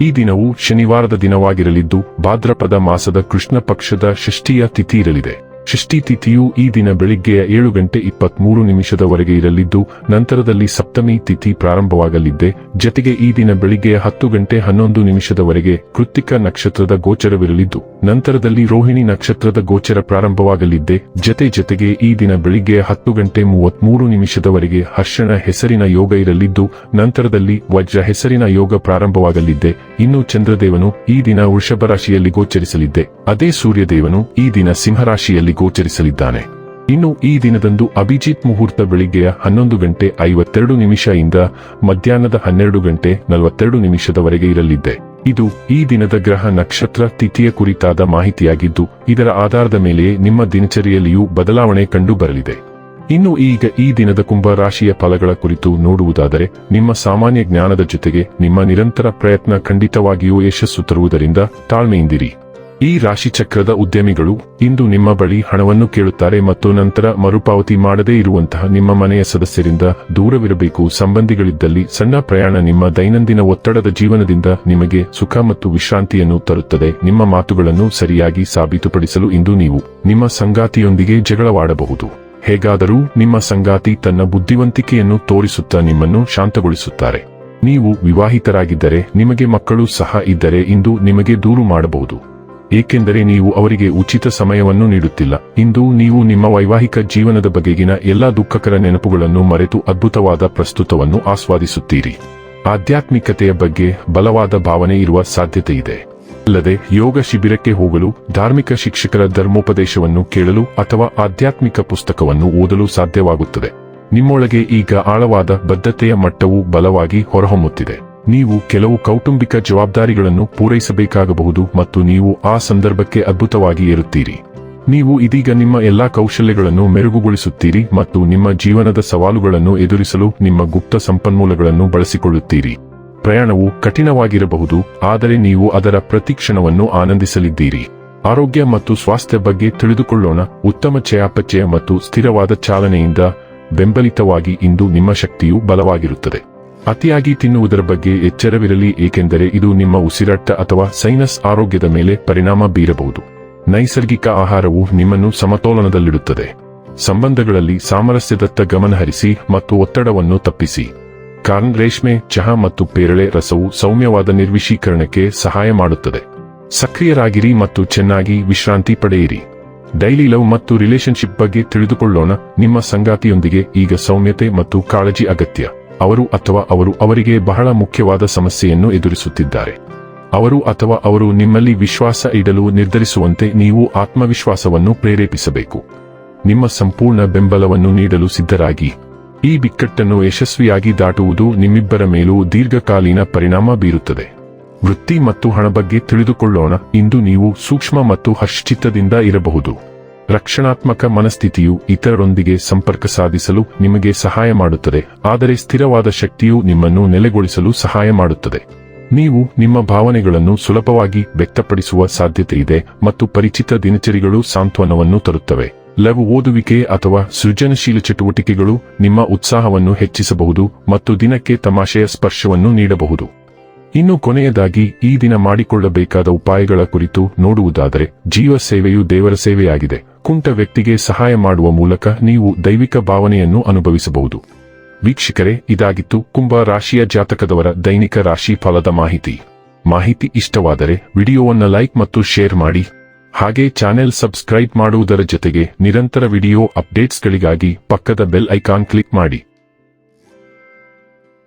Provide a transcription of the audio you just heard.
ಈ ದಿನವು ಶನಿವಾರದ ದಿನವಾಗಿರಲಿದ್ದು ಭಾದ್ರಪದ ಮಾಸದ ಕೃಷ್ಣ ಪಕ್ಷದ ಷಷ್ಠಿಯ ತಿಥಿ ಇರಲಿದೆ ತಿಥಿಯು ಈ ದಿನ ಬೆಳಿಗ್ಗೆಯ ಏಳು ಗಂಟೆ ಇಪ್ಪತ್ಮೂರು ನಿಮಿಷದವರೆಗೆ ಇರಲಿದ್ದು, ನಂತರದಲ್ಲಿ ಸಪ್ತಮಿ ತಿಥಿ ಪ್ರಾರಂಭವಾಗಲಿದ್ದೆ. ಜತೆಗೆ ಈ ದಿನ ಬೆಳಿಗ್ಗೆ ಹತ್ತು ಗಂಟೆ ಹನ್ನೊಂದು ನಿಮಿಷದವರೆಗೆ ಕೃತಿಕ ನಕ್ಷತ್ರದ ಗೋಚರವಿರಲಿದ್ದು, ನಂತರದಲ್ಲಿ ರೋಹಿಣಿ ನಕ್ಷತ್ರದ ಗೋಚರ ಪ್ರಾರಂಭವಾಗಲಿದ್ದೆ. ಜತೆ ಜತೆಗೆ ಈ ದಿನ ಬೆಳಿಗ್ಗೆ ಹತ್ತು ಗಂಟೆ ಮೂವತ್ಮೂರು ನಿಮಿಷದವರೆಗೆ ಹರ್ಷಣ ಹೆಸರಿನ ಯೋಗ ಇರಲಿದ್ದು, ನಂತರದಲ್ಲಿ ವಜ್ರ ಹೆಸರಿನ ಯೋಗ ಪ್ರಾರಂಭವಾಗಲಿದ್ದೆ. ಇನ್ನು ಚಂದ್ರದೇವನು ಈ ದಿನ ವೃಷಭ ರಾಶಿಯಲ್ಲಿ ಗೋಚರಿಸಲಿದ್ದೆ. ಅದೇ ಸೂರ್ಯದೇವನು ಈ ದಿನ ಸಿಂಹರಾಶಿಯಲ್ಲಿ ಗೋಚರಿಸಲಿದ್ದಾನೆ. ಇನ್ನು ಈ ದಿನದಂದು ಅಭಿಜಿತ್ ಮುಹೂರ್ತ ಬೆಳಿಗ್ಗೆಯ ಹನ್ನೊಂದು ಗಂಟೆ ಐವತ್ತೆರಡು ನಿಮಿಷ ಇಂದ ಮಧ್ಯಾಹ್ನದ ಹನ್ನೆರಡು ಗಂಟೆ ನಲವತ್ತೆರಡು ನಿಮಿಷದವರೆಗೆ ಇರಲಿದ್ದೆ. ಇದು ಈ ದಿನದ ಗ್ರಹ ನಕ್ಷತ್ರ ತಿಥಿಯ ಕುರಿತಾದ ಮಾಹಿತಿಯಾಗಿದ್ದು, ಇದರ ಆಧಾರದ ಮೇಲೆಯೇ ನಿಮ್ಮ ದಿನಚರಿಯಲ್ಲಿಯೂ ಬದಲಾವಣೆ ಕಂಡು ಬರಲಿದೆ ಇನ್ನು ಈಗ ಈ ದಿನದ ಕುಂಭ ರಾಶಿಯ ಫಲಗಳ ಕುರಿತು ನೋಡುವುದಾದರೆ, ನಿಮ್ಮ ಸಾಮಾನ್ಯ ಜ್ಞಾನದ ಜೊತೆಗೆ ನಿಮ್ಮ ನಿರಂತರ ಪ್ರಯತ್ನ ಖಂಡಿತವಾಗಿಯೂ ಯಶಸ್ಸು ತರುವುದರಿಂದ ತಾಳ್ಮೆಯಿಂದಿರಿ. ಈ ರಾಶಿಚಕ್ರದ ಉದ್ಯಮಿಗಳು ಇಂದು ನಿಮ್ಮ ಬಳಿ ಹಣವನ್ನು ಕೇಳುತ್ತಾರೆ ಮತ್ತು ನಂತರ ಮರುಪಾವತಿ ಮಾಡದೇ ಇರುವಂತಹ ನಿಮ್ಮ ಮನೆಯ ಸದಸ್ಯರಿಂದ ದೂರವಿರಬೇಕು. ಸಂಬಂಧಿಗಳಿದ್ದಲ್ಲಿ ಸಣ್ಣ ಪ್ರಯಾಣ ನಿಮ್ಮ ದೈನಂದಿನ ಒತ್ತಡದ ಜೀವನದಿಂದ ನಿಮಗೆ ಸುಖ ಮತ್ತು ವಿಶ್ರಾಂತಿಯನ್ನು ತರುತ್ತದೆ. ನಿಮ್ಮ ಮಾತುಗಳನ್ನು ಸರಿಯಾಗಿ ಸಾಬೀತುಪಡಿಸಲು ಇಂದು ನೀವು ನಿಮ್ಮ ಸಂಗಾತಿಯೊಂದಿಗೆ ಜಗಳವಾಡಬಹುದು. ಹೇಗಾದರೂ ನಿಮ್ಮ ಸಂಗಾತಿ ತನ್ನ ಬುದ್ಧಿವಂತಿಕೆಯನ್ನು ತೋರಿಸುತ್ತಾ ನಿಮ್ಮನ್ನು ಶಾಂತಗೊಳಿಸುತ್ತಾರೆ. ನೀವು ವಿವಾಹಿತರಾಗಿದ್ದರೆ ನಿಮಗೆ ಮಕ್ಕಳು ಸಹ ಇದ್ದರೆ ಇಂದು ನಿಮಗೆ ದೂರು ಮಾಡಬಹುದು. ಏಕೆಂದರೆ ನೀವು ಅವರಿಗೆ ಉಚಿತ ಸಮಯವನ್ನು ನೀಡುತ್ತಿಲ್ಲ. ಇಂದು ನೀವು ನಿಮ್ಮ ವೈವಾಹಿಕ ಜೀವನದ ಬಗೆಗಿನ ಎಲ್ಲಾ ದುಃಖಕರ ನೆನಪುಗಳನ್ನು ಮರೆತು ಅದ್ಭುತವಾದ ಪ್ರಸ್ತುತವನ್ನು ಆಸ್ವಾದಿಸುತ್ತೀರಿ. ಆಧ್ಯಾತ್ಮಿಕತೆಯ ಬಗ್ಗೆ ಬಲವಾದ ಭಾವನೆ ಇರುವ ಸಾಧ್ಯತೆ ಇದೆ. ಅಲ್ಲದೆ ಯೋಗ ಶಿಬಿರಕ್ಕೆ ಹೋಗಲು ಧಾರ್ಮಿಕ ಶಿಕ್ಷಕರ ಧರ್ಮೋಪದೇಶವನ್ನು ಕೇಳಲು ಅಥವಾ ಆಧ್ಯಾತ್ಮಿಕ ಪುಸ್ತಕವನ್ನು ಓದಲು ಸಾಧ್ಯವಾಗುತ್ತದೆ. ನಿಮ್ಮೊಳಗೆ ಈಗ ಆಳವಾದ ಬದ್ಧತೆಯ ಮಟ್ಟವು ಬಲವಾಗಿ ಹೊರಹೊಮ್ಮುತ್ತಿದೆ. ನೀವು ಕೆಲವು ಕೌಟುಂಬಿಕ ಜವಾಬ್ದಾರಿಗಳನ್ನು ಪೂರೈಸಬೇಕಾಗಬಹುದು ಮತ್ತು ನೀವು ಆ ಸಂದರ್ಭಕ್ಕೆ ಅದ್ಭುತವಾಗಿ ಏರುತ್ತೀರಿ. ನೀವು ಇದೀಗ ನಿಮ್ಮ ಎಲ್ಲಾ ಕೌಶಲ್ಯಗಳನ್ನು ಮೆರುಗುಗೊಳಿಸುತ್ತೀರಿ ಮತ್ತು ನಿಮ್ಮ ಜೀವನದ ಸವಾಲುಗಳನ್ನು ಎದುರಿಸಲು ನಿಮ್ಮ ಗುಪ್ತ ಸಂಪನ್ಮೂಲಗಳನ್ನು ಬಳಸಿಕೊಳ್ಳುತ್ತೀರಿ. ಪ್ರಯಾಣವು ಕಠಿಣವಾಗಿರಬಹುದು, ಆದರೆ ನೀವು ಅದರ ಪ್ರತಿಕ್ಷಣವನ್ನು ಆನಂದಿಸಲಿದ್ದೀರಿ. ಆರೋಗ್ಯ ಮತ್ತು ಸ್ವಾಸ್ಥ್ಯ ಬಗ್ಗೆ ತಿಳಿದುಕೊಳ್ಳೋಣ, ಉತ್ತಮ ಚಯಾಪಚಯ ಮತ್ತು ಸ್ಥಿರವಾದ ಚಾಲನೆಯಿಂದ ಬೆಂಬಲಿತವಾಗಿ ಇಂದು ನಿಮ್ಮ ಶಕ್ತಿಯು ಬಲವಾಗಿರುತ್ತದೆ. ಅತಿಯಾಗಿ ತಿನ್ನುವುದರ ಬಗ್ಗೆ ಎಚ್ಚರವಿರಲಿ, ಏಕೆಂದರೆ ಇದು ನಿಮ್ಮ ಉಸಿರಾಟ ಅಥವಾ ಸೈನಸ್ ಆರೋಗ್ಯದ ಮೇಲೆ ಪರಿಣಾಮ ಬೀರಬಹುದು. ನೈಸರ್ಗಿಕ ಆಹಾರವು ನಿಮ್ಮನ್ನು ಸಮತೋಲನದಲ್ಲಿಡುತ್ತದೆ. ಸಂಬಂಧಗಳಲ್ಲಿ ಸಾಮರಸ್ಯದತ್ತ ಗಮನಹರಿಸಿ ಮತ್ತು ಒತ್ತಡವನ್ನು ತಪ್ಪಿಸಿ. ಕಾರ್ನ್ ರೇಷ್ಮೆ, ಚಹಾ ಮತ್ತು ಪೇರಳೆ ರಸವು ಸೌಮ್ಯವಾದ ನಿರ್ವಿಶೀಕರಣಕ್ಕೆ ಸಹಾಯ ಮಾಡುತ್ತದೆ. ಸಕ್ರಿಯರಾಗಿರಿ ಮತ್ತು ಚೆನ್ನಾಗಿ ವಿಶ್ರಾಂತಿ ಪಡೆಯಿರಿ. ಡೈಲಿ ಲವ್ ಮತ್ತು ರಿಲೇಶನ್ಶಿಪ್ ಬಗ್ಗೆ ತಿಳಿದುಕೊಳ್ಳೋಣ. ನಿಮ್ಮ ಸಂಗಾತಿಯೊಂದಿಗೆ ಈಗ ಸೌಮ್ಯತೆ ಮತ್ತು ಕಾಳಜಿ ಅಗತ್ಯ. ಅವರು ಅಥವಾ ಅವರು ಅವರಿಗೆ ಬಹಳ ಮುಖ್ಯವಾದ ಸಮಸ್ಯೆಯನ್ನು ಎದುರಿಸುತ್ತಿದ್ದಾರೆ. ಅವರು ಅಥವಾ ಅವರು ನಿಮ್ಮಲ್ಲಿ ವಿಶ್ವಾಸ ಇಡಲು ನಿರ್ಧರಿಸುವಂತೆ ನೀವು ಆತ್ಮವಿಶ್ವಾಸವನ್ನು ಪ್ರೇರೇಪಿಸಬೇಕು. ನಿಮ್ಮ ಸಂಪೂರ್ಣ ಬೆಂಬಲವನ್ನು ನೀಡಲು ಸಿದ್ಧರಾಗಿ. ಈ ಬಿಕ್ಕಟ್ಟನ್ನು ಯಶಸ್ವಿಯಾಗಿ ದಾಟುವುದು ನಿಮ್ಮಿಬ್ಬರ ಮೇಲೂ ದೀರ್ಘಕಾಲೀನ ಪರಿಣಾಮ ಬೀರುತ್ತದೆ. ವೃತ್ತಿ ಮತ್ತು ಹಣ ಬಗ್ಗೆ ತಿಳಿದುಕೊಳ್ಳೋಣ. ಇಂದು ನೀವು ಸೂಕ್ಷ್ಮ ಮತ್ತು ಹರ್ಷಚಿತ್ತದಿಂದ ಇರಬಹುದು. ರಕ್ಷಣಾತ್ಮಕ ಮನಸ್ಥಿತಿಯು ಇತರರೊಂದಿಗೆ ಸಂಪರ್ಕ ಸಾಧಿಸಲು ನಿಮಗೆ ಸಹಾಯ ಮಾಡುತ್ತದೆ, ಆದರೆ ಸ್ಥಿರವಾದ ಶಕ್ತಿಯು ನಿಮ್ಮನ್ನು ನೆಲೆಗೊಳಿಸಲು ಸಹಾಯ ಮಾಡುತ್ತದೆ. ನೀವು ನಿಮ್ಮ ಭಾವನೆಗಳನ್ನು ಸುಲಭವಾಗಿ ವ್ಯಕ್ತಪಡಿಸುವ ಸಾಧ್ಯತೆಯಿದೆ ಮತ್ತು ಪರಿಚಿತ ದಿನಚರಿಗಳು ಸಾಂತ್ವನವನ್ನು ತರುತ್ತವೆ. ಲಘು ಓದುವಿಕೆ ಅಥವಾ ಸೃಜನಶೀಲ ಚಟುವಟಿಕೆಗಳು ನಿಮ್ಮ ಉತ್ಸಾಹವನ್ನು ಹೆಚ್ಚಿಸಬಹುದು ಮತ್ತು ದಿನಕ್ಕೆ ತಮಾಷೆಯ ಸ್ಪರ್ಶವನ್ನು ನೀಡಬಹುದು. ಇನ್ನು ಕೊನೆಯದಾಗಿ, ಈ ದಿನ ಮಾಡಿಕೊಳ್ಳಬೇಕಾದ ಉಪಾಯಗಳ ಕುರಿತು ನೋಡುವುದಾದರೆ ಜೀವ ಸೇವೆಯು ದೇವರ ಸೇವೆಯಾಗಿದೆ. ಕುಂಟ ವ್ಯಕ್ತಿಗೆ ಸಹಾಯ ಮಾಡುವ ಮೂಲಕ ನೀವು ದೈವಿಕ ಭಾವನೆಯನ್ನು ಅನುಭವಿಸಬಹುದು. ವೀಕ್ಷಕರೇ, ಇದಾಗಿತ್ತು ಕುಂಭ ರಾಶಿಯ ಜಾತಕದವರ ದೈನಿಕ ರಾಶಿ ಫಲದ ಮಾಹಿತಿ. ಮಾಹಿತಿ ಇಷ್ಟವಾದರೆ ವಿಡಿಯೋವನ್ನು ಲೈಕ್ ಮತ್ತು ಶೇರ್ ಮಾಡಿ. ಹಾಗೆ ಚಾನೆಲ್ ಸಬ್ಸ್ಕ್ರೈಬ್ ಮಾಡುವುದರ ಜೊತೆಗೆ ನಿರಂತರ ವಿಡಿಯೋ ಅಪ್ಡೇಟ್ಸ್ಗಳಿಗಾಗಿ ಪಕ್ಕದ ಬೆಲ್ ಐಕಾನ್ ಕ್ಲಿಕ್ ಮಾಡಿ.